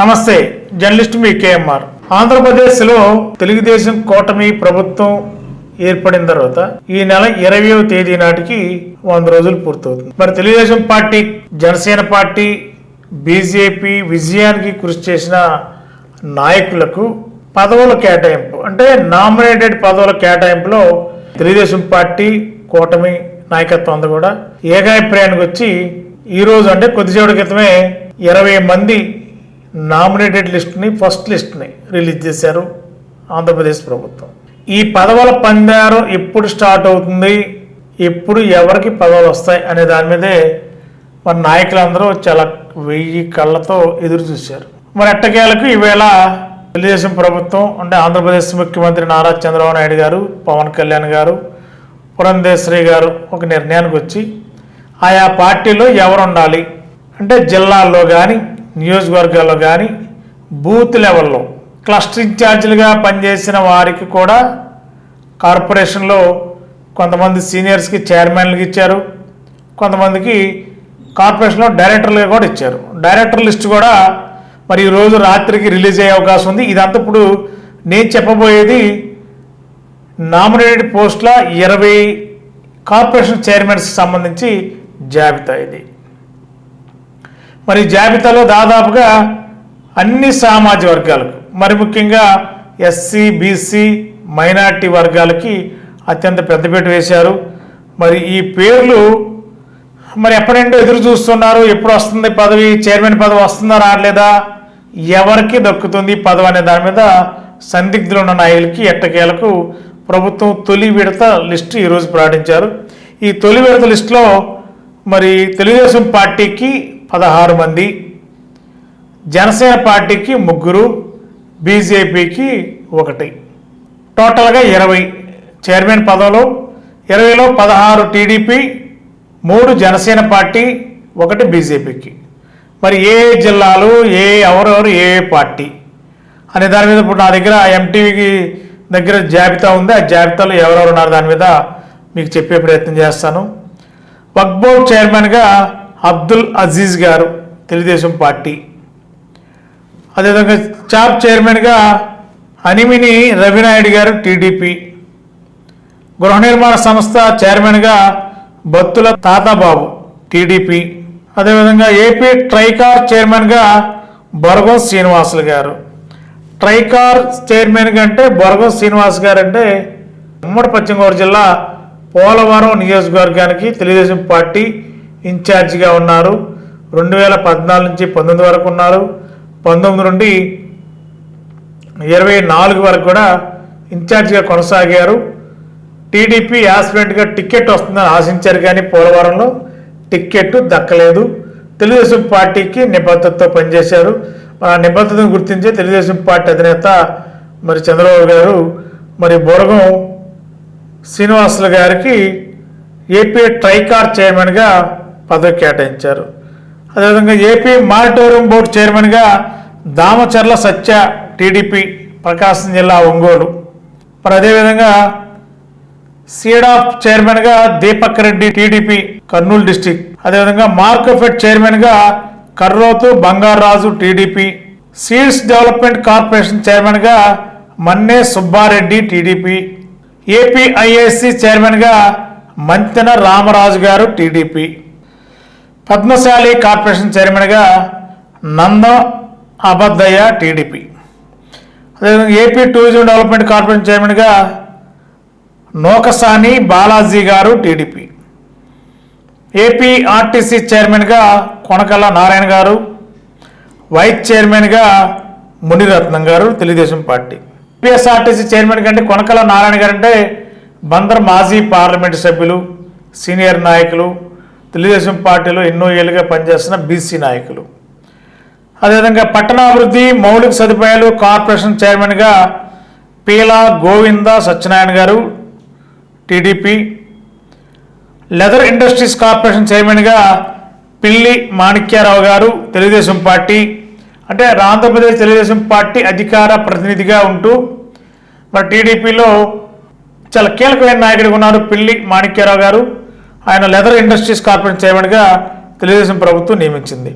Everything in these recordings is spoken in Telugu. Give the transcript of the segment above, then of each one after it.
నమస్తే జర్నలిస్ట్ మీ కేఎంఆర్. ఆంధ్రప్రదేశ్లో తెలుగుదేశం కూటమి ప్రభుత్వం ఏర్పడిన తర్వాత ఈ నెల ఇరవయవ తేదీ నాటికి వంద రోజులు పూర్తవుతుంది. మరి Telugudesam party Janasena party BJP విజయానికి కృషి చేసిన నాయకులకు పదవుల కేటాయింపు అంటే నామినేటెడ్ పదవుల కేటాయింపులో తెలుగుదేశం పార్టీ కూటమి నాయకత్వం అంతా కూడా ఏకాభిప్రాయానికి వచ్చి ఈ రోజు అంటే కొద్దిసేపటి క్రితమే ఇరవై మంది నామినేటెడ్ లిస్ట్ని ఫస్ట్ లిస్ట్ని రిలీజ్ చేశారు ఆంధ్రప్రదేశ్ ప్రభుత్వం. ఈ పదవుల పందారం ఎప్పుడు స్టార్ట్ అవుతుంది ఎప్పుడు ఎవరికి పదవులు వస్తాయి అనే దాని మీదే మన నాయకులందరూ చాలా వెయ్యి కళ్ళతో ఎదురు చూశారు. మరి ఎట్టకేలకు ఈవేళ తెలుగుదేశం ప్రభుత్వం అంటే ఆంధ్రప్రదేశ్ ముఖ్యమంత్రి నారా చంద్రబాబు నాయుడు గారు పవన్ కళ్యాణ్ గారు పురంధేశ్వరి గారు ఒక నిర్ణయానికి వచ్చి ఆయా పార్టీలో ఎవరు ఉండాలి అంటే జిల్లాల్లో కానీ నియోజకవర్గాల్లో కానీ బూత్ లెవెల్లో క్లస్టర్ ఇన్ఛార్జీలుగా పనిచేసిన వారికి కూడా కార్పొరేషన్లో కొంతమంది సీనియర్స్కి చైర్మన్లకి ఇచ్చారు. కొంతమందికి కార్పొరేషన్లో డైరెక్టర్లుగా కూడా ఇచ్చారు. డైరెక్టర్ లిస్ట్ కూడా మరి ఈ రోజు రాత్రికి రిలీజ్ అయ్యే అవకాశం ఉంది. ఇదంతా ఇప్పుడు నేను చెప్పబోయేది నామినేటెడ్ పోస్టుల ఇరవై కార్పొరేషన్ చైర్మన్స్కి సంబంధించి జాబితా ఇది. మరి జాబితాలో దాదాపుగా అన్ని సామాజిక వర్గాలకు మరి ముఖ్యంగా ఎస్సీ బీసీ మైనార్టీ వర్గాలకి అత్యంత పెద్దపీట వేశారు. మరి ఈ పేర్లు మరి ఎప్పుడంటే ఎదురు చూస్తున్నారు ఎప్పుడు వస్తుంది పదవి చైర్మన్ పదవి వస్తుందా రావట్లేదా ఎవరికి దక్కుతుంది పదవి అనే దాని మీద సందిగ్ధులు ఉన్న నాయకులకి ఎట్టకేలకు ప్రభుత్వం తొలి విడత లిస్టు ఈరోజు ప్రకటించారు. ఈ తొలి విడత లిస్టులో మరి తెలుగుదేశం పార్టీకి పదహారు మంది. జనసేన పార్టీకి ముగ్గురు బీజేపీకి ఒకటి. టోటల్గా ఇరవై. చైర్మన్ పదవులు ఇరవైలో పదహారు టీడీపీ మూడు జనసేన పార్టీ ఒకటి బీజేపీకి. మరి ఏ జిల్లాలు ఏ ఎవరెవరు ఏ పార్టీ? అనే దాని మీద ఇప్పుడు నా దగ్గర ఎంటీవీకి దగ్గర జాబితా ఉంది. ఆ జాబితాలో ఎవరెవరు ఉన్నారు దాని మీద మీకు చెప్పే ప్రయత్నం చేస్తాను. వక్బోర్డ్ చైర్మన్గా అబ్దుల్ అజీజ్ గారు తెలుగుదేశం పార్టీ. అదేవిధంగా చాప్ చైర్మన్గా అనిమిని రవినాయుడు గారు టీడీపీ. గృహ నిర్మాణ సంస్థ చైర్మన్గా బత్తుల తాతాబాబు టీడీపీ. అదేవిధంగా ఏపీ ట్రైకార్ చైర్మన్గా బొరగం శ్రీనివాసులు గారు. ట్రైకార్ చైర్మన్ అంటే బొరగం శ్రీనివాస్ గారు అంటే ఉమ్మడి పశ్చిమ గోదావరి జిల్లా పోలవరం నియోజకవర్గానికి తెలుగుదేశం పార్టీ ఇన్ఛార్జిగా ఉన్నారు. రెండు వేల పద్నాలుగు నుంచి పంతొమ్మిది వరకు ఉన్నారు. పంతొమ్మిది నుండి ఇరవై నాలుగు వరకు కూడా ఇన్ఛార్జిగా కొనసాగారు. టీడీపీ యాస్పిరెంట్గా టికెట్ వస్తుందని ఆశించారు కానీ పోలవరంలో టిక్కెట్ దక్కలేదు. తెలుగుదేశం పార్టీకి నిబద్ధతతో పనిచేశారు. ఆ నిబద్ధతను గుర్తించే తెలుగుదేశం పార్టీ అధినేత మరి చంద్రబాబు గారు మరి బొరగం శ్రీనివాసులు గారికి ఏపీ ట్రైకార్ చైర్మన్గా పదవి కేటాయించారు. అదేవిధంగా ఏపీ మానిటోరియం బోర్డు చైర్మన్గా దామచర్ల సత్య టీడీపీ ప్రకాశం జిల్లా ఒంగోలు. మరి అదేవిధంగా సీడాఫ్ చైర్మన్గా దీపక్ రెడ్డి టీడీపీ కర్నూలు డిస్టిక్. అదేవిధంగా మార్కోఫెడ్ చైర్మన్గా Karrotu Bangaraju TDP. Seeds development corporation చైర్మన్గా మన్నే సుబ్బారెడ్డి టీడీపీ. ఏపీఐఏసి చైర్మన్గా మంతెన రామరాజు గారు టీడీపీ. పద్మశాలి కార్పొరేషన్ చైర్మన్గా నందం అబద్దయ్య టీడీపీ. అదేవిధంగా ఏపీ టూరిజం డెవలప్మెంట్ కార్పొరేషన్ చైర్మన్గా నోకసాని బాలాజీ గారు టీడీపీ. ఏపీ ఆర్టీసీ చైర్మన్గా కొనకల్ల నారాయణ గారు వైస్ చైర్మన్గా మునిరత్నం గారు తెలుగుదేశం పార్టీ. పిఎస్ఆర్టీసీ చైర్మన్ కంటే కొనకల్ల నారాయణ గారు అంటే బందర్ మాజీ పార్లమెంటు సభ్యులు సీనియర్ నాయకులు తెలుగుదేశం పార్టీలో ఎన్నో ఏళ్ళుగా పనిచేస్తున్న బీసీ నాయకులు. అదేవిధంగా పట్టణాభివృద్ధి మౌలిక సదుపాయాలు కార్పొరేషన్ చైర్మన్గా పీలా గోవింద సత్యనారాయణ గారు టీడీపీ. లెదర్ ఇండస్ట్రీస్ కార్పొరేషన్ చైర్మన్గా పిల్లి మాణిక్యారావు గారు తెలుగుదేశం పార్టీ. అంటే ఆంధ్రప్రదేశ్ తెలుగుదేశం పార్టీ అధికార ప్రతినిధిగా ఉంటూ మరి టీడీపీలో చాలా కీలకమైన నాయకుడిగా ఉన్నారు పిల్లి మాణిక్యారావు గారు. ఆయన లెదర్ ఇండస్ట్రీస్ కార్పొరేషన్ చైర్మన్గా తెలుగుదేశం ప్రభుత్వం నియమించింది.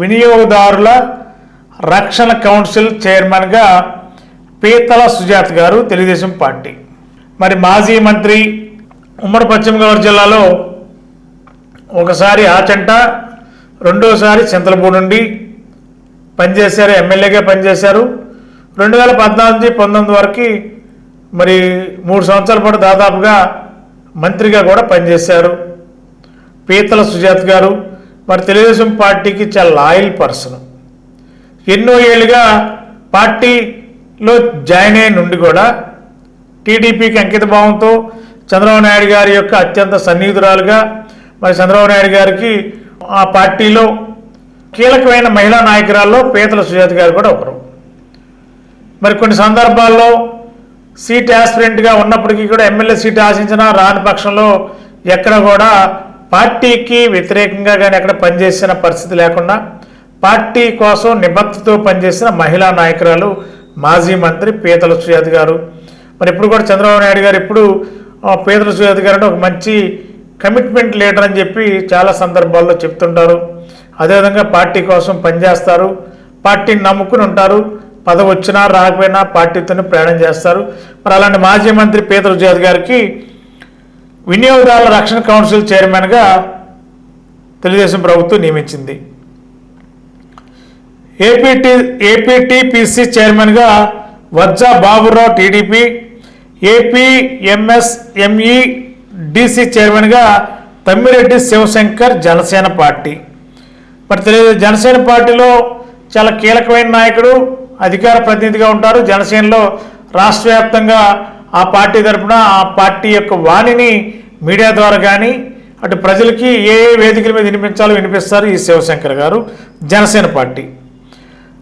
వినియోగదారుల రక్షణ కౌన్సిల్ చైర్మన్గా పీతల సుజాత్ గారు తెలుగుదేశం పార్టీ. మరి మాజీ మంత్రి ఉమ్మడి పశ్చిమ గోదావరి జిల్లాలో ఒకసారి ఆచంట రెండోసారి చింతలపూడి నుండి పనిచేశారు ఎమ్మెల్యేగా పనిచేశారు. రెండు వేల పద్నాలుగు నుంచి పంతొమ్మిది వరకు మరి మూడు సంవత్సరాల పాటు దాదాపుగా మంత్రిగా కూడా పనిచేశారు. పీతల సుజాత్ గారు మరి తెలుగుదేశం పార్టీకి చాలా లాయల్ పర్సన్ ఎన్నో ఏళ్ళుగా పార్టీలో జాయిన్ అయిన నుండి కూడా టీడీపీకి అంకిత భావంతో చంద్రబాబు నాయుడు గారి యొక్క అత్యంత సన్నిహితురాలుగా మరి చంద్రబాబు నాయుడు గారికి ఆ పార్టీలో కీలకమైన మహిళా నాయకురాల్లో పీతల సుజాత గారు కూడా ఒకరు. మరి కొన్ని సందర్భాల్లో సీట్ యాస్పిరెంట్గా ఉన్నప్పటికీ కూడా ఎమ్మెల్యే సీట్ ఆశించిన రాని పక్షంలో ఎక్కడ కూడా పార్టీకి వ్యతిరేకంగా కానీ ఎక్కడ పనిచేసిన పరిస్థితి లేకుండా పార్టీ కోసం నిబద్ధతతో పనిచేసిన మహిళా నాయకురాలు మాజీ మంత్రి పీతల సుజాత గారు. మరి ఇప్పుడు కూడా చంద్రబాబు నాయుడు గారు ఇప్పుడు ఆ, పీతల సుజాత గారు అంటే ఒక మంచి కమిట్మెంట్ లీడర్ అని చెప్పి చాలా సందర్భాల్లో చెప్తుంటారు. అదేవిధంగా పార్టీ కోసం పనిచేస్తారు. పార్టీని నమ్ముకుని ఉంటారు. పదవి వచ్చినా రాకపోయినా పార్టీతోనే ప్రయాణం చేస్తారు. మరి అలాంటి మాజీ మంత్రి పీతల జాద్ గారికి వినియోగదారుల రక్షణ కౌన్సిల్ చైర్మన్గా తెలుగుదేశం ప్రభుత్వం నియమించింది. ఏపీటీ ఏపీటీపీసీ చైర్మన్గా Vajja Baburao TDP APMSME DC చైర్మన్గా తమ్మిరెడ్డి శివశంకర్ జనసేన పార్టీ. మరి తెలియదు జనసేన పార్టీలో చాలా కీలకమైన నాయకుడు అధికార ప్రతినిధిగా ఉంటారు జనసేనలో రాష్ట్ర వ్యాప్తంగా ఆ పార్టీ తరపున ఆ పార్టీ యొక్క వాణిని మీడియా ద్వారా కానీ అటు ప్రజలకి ఏ ఏ వేదికల మీద వినిపించాలో వినిపిస్తారు ఈ శివశంకర్ గారు. జనసేన పార్టీ.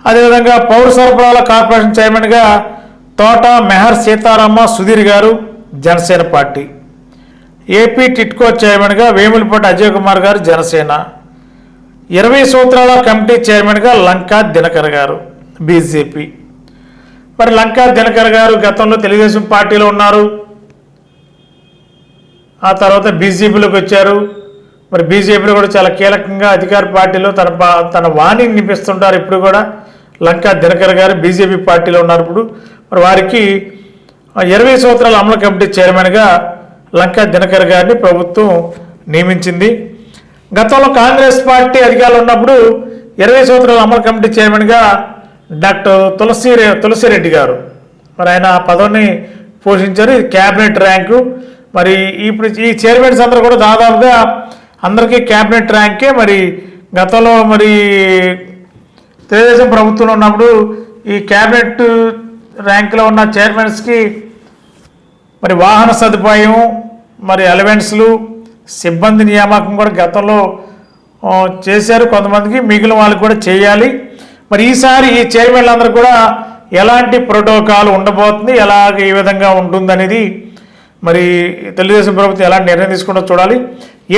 అదేవిధంగా పౌర సరఫరాల కార్పొరేషన్ చైర్మన్గా తోట మెహర్ సీతారామ సుధీర్ గారు జనసేన పార్టీ. ఏపీ టిట్కో చైర్మన్గా వేములపాటి అజయ్ కుమార్ గారు జనసేన. ఇరవై సూత్రాల కమిటీ చైర్మన్గా లంకా దినకర్ గారు. బీజేపీ. మరి లంకా దినకర్ గారు గతంలో తెలుగుదేశం పార్టీలో ఉన్నారు. ఆ తర్వాత బీజేపీలోకి వచ్చారు. మరి బీజేపీలో కూడా చాలా కీలకంగా అధికార పార్టీలో తన తన వాణిని నింపిస్తుంటారు ఇప్పుడు కూడా. లంకా దినకర్ గారు బీజేపీ పార్టీలో ఉన్నారు ఇప్పుడు. మరి వారికి ఇరవై సంవత్సరాల అమలు కమిటీ చైర్మన్గా లంకా దినకర్ గారిని ప్రభుత్వం నియమించింది. గతంలో కాంగ్రెస్ పార్టీ అధికారులు ఉన్నప్పుడు ఇరవై సంవత్సరాల అమలు కమిటీ చైర్మన్గా డాక్టర్ తులసి తులసిరెడ్డి గారు. మరి ఆయన ఆ పదవిని పోషించారు. Cabinet rank. మరి ఇప్పుడు ఈ చైర్మన్స్ అందరూ కూడా దాదాపుగా అందరికీ క్యాబినెట్ ర్యాంకే. మరి గతంలో మరి తెలుగుదేశం ప్రభుత్వంలో ఉన్నప్పుడు ఈ క్యాబినెట్ ర్యాంకులో ఉన్న చైర్మన్స్కి మరి వాహన సదుపాయం మరి అలవెన్స్లు సిబ్బంది నియామకం కూడా గతంలో చేశారు. కొంతమందికి మిగిలిన వాళ్ళకి కూడా చేయాలి. మరి ఈసారి ఈ చైర్మన్లందరూ కూడా ఎలాంటి ప్రోటోకాల్ ఉండబోతుంది ఎలాగ ఏ విధంగా ఉంటుంది అనేది మరి తెలుగుదేశం ప్రభుత్వం ఎలాంటి నిర్ణయం తీసుకుంటో చూడాలి.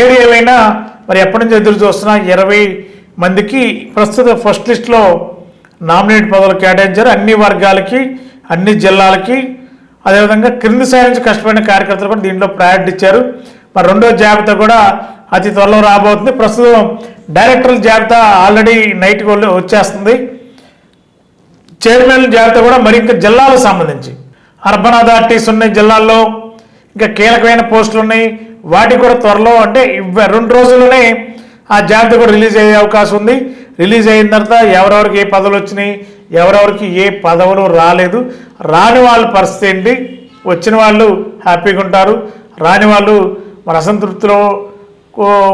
ఏది ఏమైనా మరి ఎప్పటి నుంచి ఎదురు చూస్తున్నా ఇరవై మందికి ప్రస్తుత ఫస్ట్ లిస్ట్లో నామినేట్ పదవులు కేటాయించారు. అన్ని వర్గాలకి అన్ని జిల్లాలకి అదేవిధంగా క్రింది స్థాయి నుంచి కష్టపడిన కార్యకర్తలు కూడా దీంట్లో ప్రయారిటీ ఇచ్చారు. మరి రెండో జాబితా కూడా అతి త్వరలో రాబోతుంది. ప్రస్తుతం డైరెక్టర్ల జాబితా ఆల్రెడీ నైట్ వచ్చేస్తుంది. చైర్మన్ జాబితా కూడా మరి ఇంకా జిల్లాలకు సంబంధించి. అర్బన్ అథారిటీస్ ఉన్నాయి జిల్లాల్లో ఇంకా కీలకమైన పోస్టులు ఉన్నాయి. వాటికి కూడా త్వరలో అంటే రెండు రోజుల్లోనే ఆ జాబితా కూడా రిలీజ్ అయ్యే అవకాశం ఉంది. రిలీజ్ అయిన తర్వాత ఎవరెవరికి ఏ పదవులు వచ్చినాయి ఎవరెవరికి ఏ పదవులు రాలేదు రాని వాళ్ళ పరిస్థితి ఏంటి? వచ్చిన వాళ్ళు హ్యాపీగా ఉంటారు రాని వాళ్ళు మరి అసంతృప్తిలో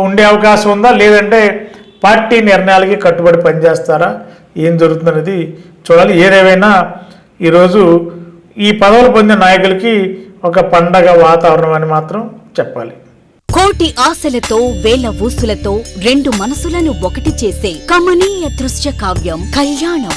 ఉండే అవకాశం ఉందా? లేదంటే పార్టీ నిర్ణయాలకి కట్టుబడి పనిచేస్తారా? ఏం జరుగుతుందనేది చూడాలి. ఏదేమైనా ఈరోజు ఈ పదవులు పొందిన నాయకులకి ఒక పండగ వాతావరణం అని మాత్రం చెప్పాలి. కోటి ఆశలతో వేల ఊసులతో రెండు మనసులను ఒకటి చేసే కమనీయ దృశ్య కావ్యం కళ్యాణం.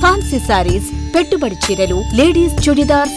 ఫ్యాన్సీ సారీస్ పెట్టుబడి చీరలు ladies chudidars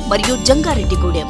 మరియు జంగారెడ్డిగూడెం.